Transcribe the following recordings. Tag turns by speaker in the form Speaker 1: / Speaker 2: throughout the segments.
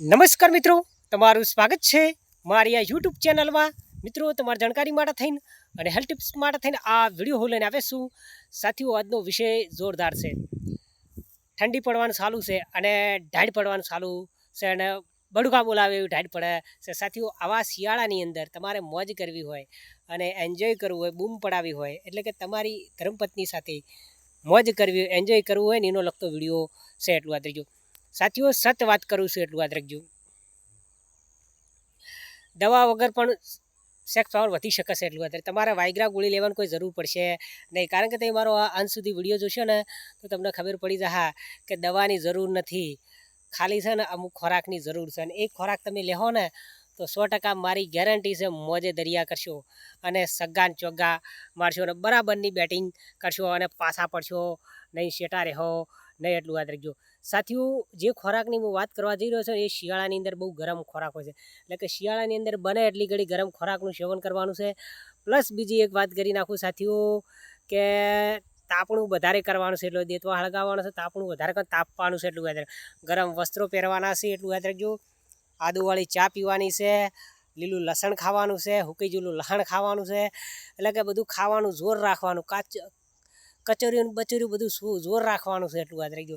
Speaker 1: નમસ્કાર મિત્રો, તમારું સ્વાગત છે મારી આ યુટ્યુબ ચેનલમાં. મિત્રો, તમારી જાણકારી માટે થઈને અને હેલ્થ ટિપ્સ માટે થઈને આ વીડિયો હું લઈને આવે સાથીઓ, આજનો વિષય જોરદાર છે. ઠંડી પડવાનું ચાલુ છે અને ઢાઢ પડવાનું ચાલુ છે અને બડુકા બોલાવે એવું ઢાઢ પડે છે. સાથીઓ, આવા શિયાળાની અંદર તમારે મોજ કરવી હોય અને એન્જોય કરવું હોય, બૂમ પડાવી હોય, એટલે કે તમારી ધર્મપત્ની સાથે મોજ કરવી એન્જોય કરવું હોય ને એનો લગતો વીડિયો છે એટલું આ રાખજો સાથીઓ, સત વાત કરું છું એટલું યાદ રાખજો. દવા વગર પણ સેક્સ પાવર વધી શકે છે એટલું અત્યારે તમારે વાયગ્રા ગોળી લેવાની કોઈ જરૂર પડશે નહીં. કારણ કે તમે મારો આ અંત સુધી વીડિયો જોશો ને, તો તમને ખબર પડી જશે કે દવાની જરૂર નથી. ખાલી છે ને અમુક ખોરાકની જરૂર છે અને એ ખોરાક તમે લેહો ને, તો સો ટકા મારી ગેરંટી છે મોજે દરિયા કરશો અને સગ્ગાન ચોગ્ગા મારશો અને બરાબરની બેટિંગ કરશો અને પાછા પડશો, નહીં શેટા રહો નહીં એટલું યાદ રાખજો. સાથીઓ, જે ખોરાકની હું વાત કરવા જઈ રહ્યો છું એ શિયાળાની અંદર બહુ ગરમ ખોરાક હોય છે. એટલે કે શિયાળાની અંદર બને એટલી ઘડી ગરમ ખોરાકનું સેવન કરવાનું છે. પ્લસ બીજી એક વાત કરી નાખું સાથીઓ, કે તાપણું વધારે કરવાનું છે એટલો દેતવા હળગાવવાનું છે. તાપણું વધારે તાપવાનું છે એટલું યાદ ગરમ વસ્ત્રો પહેરવાના છે એટલું યાદ રાખજો. આદુવાળી ચા પીવાની છે, લીલું લસણ ખાવાનું છે હુકી જેલું લહણ ખાવાનું છે. એટલે કે બધું ખાવાનું, જોર રાખવાનું, કાચ કચોરીયું ને બચોરીયું બધું શું જોર રાખવાનું છે એટલું યાદ રાખજો.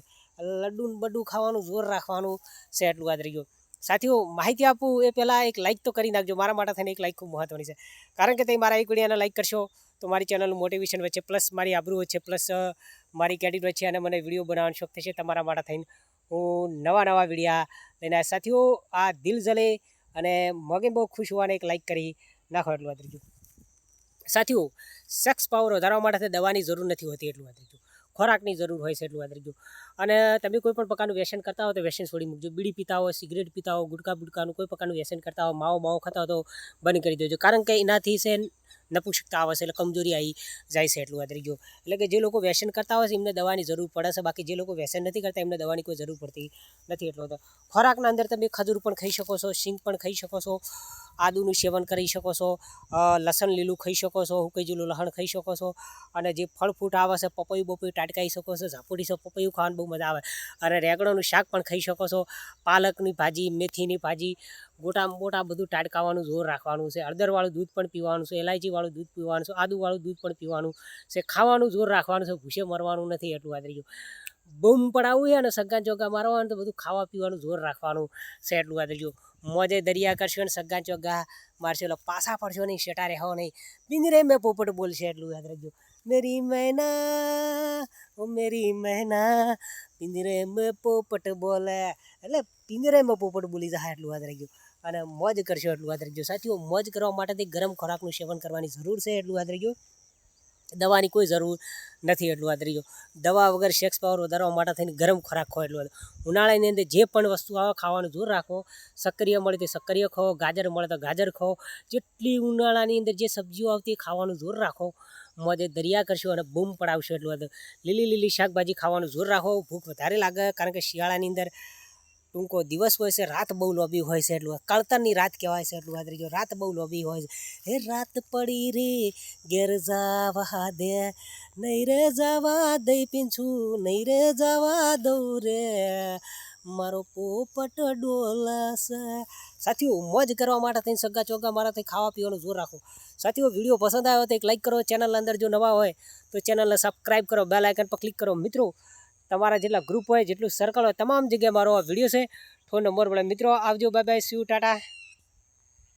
Speaker 1: લડ્ડુ બડ્ડું ખાવાનું જોર રાખવાનું છે એટલું યાદ રાખજો. સાથીઓ, માહિતી આપું એ પહેલાં એક લાઇક તો કરી નાખજો. મારા માટે થઈને એક લાઇક ખૂબ મહત્ત્વની છે. કારણ કે તમે મારા એક વિડીયોને લાઇક કરશો તો મારી ચેનલનું મોટિવેશન વચ્ચે પ્લસ મારી આબરૂ વચ્ચે પ્લસ મારી ક્રેડિટ વચ્ચે અને મને વીડિયો બનાવવાનો શોખ થશે તમારા માટે થઈને. હું નવા નવા વિડીયા લઈને સાથીઓ, આ દિલ જલે અને મગે બહુ ખુશ હોવાને એક લાઇક કરી નાખો એટલું રાખજો. સાથીઓ સેક્સ પાવર વધારવા માટે દવાની જરૂર નથી હોતી એટલું યાદ ખોરાકની જરૂર હોય છે એટલું યાદ અને તમે કોઈ પણ પ્રકારનું વ્યસન કરતા હો તો વ્યસન છોડી મૂકજો. બીડી પીતા હો, સિગરેટ પીતા હો, ગુટકા બુટકાનું કોઈ પ્રકારનું વ્યસન કરતા હો, માવો માવો ખાતા હો તો બંધ કરી દેજો. કારણ કે એનાથી છે નપુંસકતા આવે છે, એટલે કમજોરી આવી જાય છે એટલું યાદ રાખજો. એટલે કે જે લોકો વ્યસન કરતા હોય છે એમને દવાની જરૂર પડે છે. બાકી જે લોકો વ્યસન નથી કરતા એમને દવાની કોઈ જરૂર પડતી નથી એટલો. તો ખોરાકના અંદર તમે ખજૂર પણ ખાઈ શકો છો, સિંગ પણ ખાઈ શકો છો. આદુનું સેવન કરી શકો છો લસણ લીલું ખાઈ શકો છો હુકઈજેલું લહણ ખાઈ શકો છો, અને જે ફળ ફ્રૂટ આવે છે, પપૈયું બપૈયું ટાટકાઈ શકો છો, ઝાપુડી છો, પપૈયું ખાવાનું બહુ મજા આવે, અને રેગણોનું શાક પણ ખાઈ શકો છો, પાલકની ભાજી, મેથીની ભાજી, ગોટા મોટા બધું ટાટકાવાનું જોર રાખવાનું છે, હળદરવાળું દૂધ પણ પીવાનું છે, એલાયચીવાળું દૂધ પીવાનું છે, આદુવાળું દૂધ પણ પીવાનું છે, ખાવાનું જોર રાખવાનું છે ભૂસે મરવાનું નથી એટલું યાદ રહ્યું બૂમ પડાવવું હોય અને સગ્ગાન ચોગ્ગા મારવા હોય તો બધું ખાવા પીવાનું જોર રાખવાનું છે એટલું દેજો. મોજે દરિયા કરશો ને સગ્ગાન ચોગ્ગા મારશો એટલે પાછા પડશો નહીં શેટા રહેવો નહીં. પિંજરે મેં પોપટ બોલશે એટલું યાદ રાખજો. મેરી મહેના, ઓ મેરી મહેના પિંજરે મેં પોપટ બોલે. એટલે પિંજરે મેં પોપટ બોલી જાય એટલું યાદ રાખજો. અને મોજ કરશો એટલું યાદ રાખજો. સાથીઓ, મોજ કરવા માટેથી ગરમ ખોરાકનું સેવન કરવાની જરૂર છે એટલું યાદ રાખજો. દવાની કોઈ જરૂર નથી એટલું આ ત્રીજો દવા વગર સેક્સ પાવર વધારવા માટે થઈને ગરમ ખોરાક ખો એટલું. ઉનાળાની અંદર જે પણ વસ્તુ આવે ખાવાનું જોર રાખો સક્રિય મળે તો સક્રિય ખાઓ ગાજર મળે તો ગાજર ખાઓ જેટલી ઉનાળાની અંદર જે સબ્જીઓ આવતી ખાવાનું જોર રાખો મોજે દરિયા કરશો અને બૂમ પડાવશો એટલું. લીલી લીલી શાકભાજી ખાવાનું જોર રાખો ભૂખ વધારે લાગે કારણ કે શિયાળાની અંદર ટૂંકો દિવસ હોય છે, રાત બહુ લોબી હોય છે એટલું. કળતરની રાત કહેવાય છે એટલું રાખજો રાત બહુ લોબી હોય છે. હે, રાત પડી રે, ઘેર જાવા દે. નહીં રે જવા દઈ પીંછું નહીં રે જવા દઉં રે. મારો પોપટ ડોલાસ સાથીઓ, મોજ કરવા માટે થઈને સગા ચોગા મારા થઈ ખાવા પીવાનું જોર રાખો. સાથીઓ, વીડિયો પસંદ આવ્યો તો એક લાઇક કરો. ચેનલ અંદર જો નવા હોય તો ચેનલને સબસ્ક્રાઈબ કરો. બેલ આઇકન પર ક્લિક કરો. મિત્રો તમારા જેટલા ગ્રુપ હોય, જેટલું સર્કલ હોય, તમામ જગ્યાએ મારો આ વીડિયો છે. ફોન નંબર મળે મિત્રો, આવજો બાય બાય સીયુ ટાટા.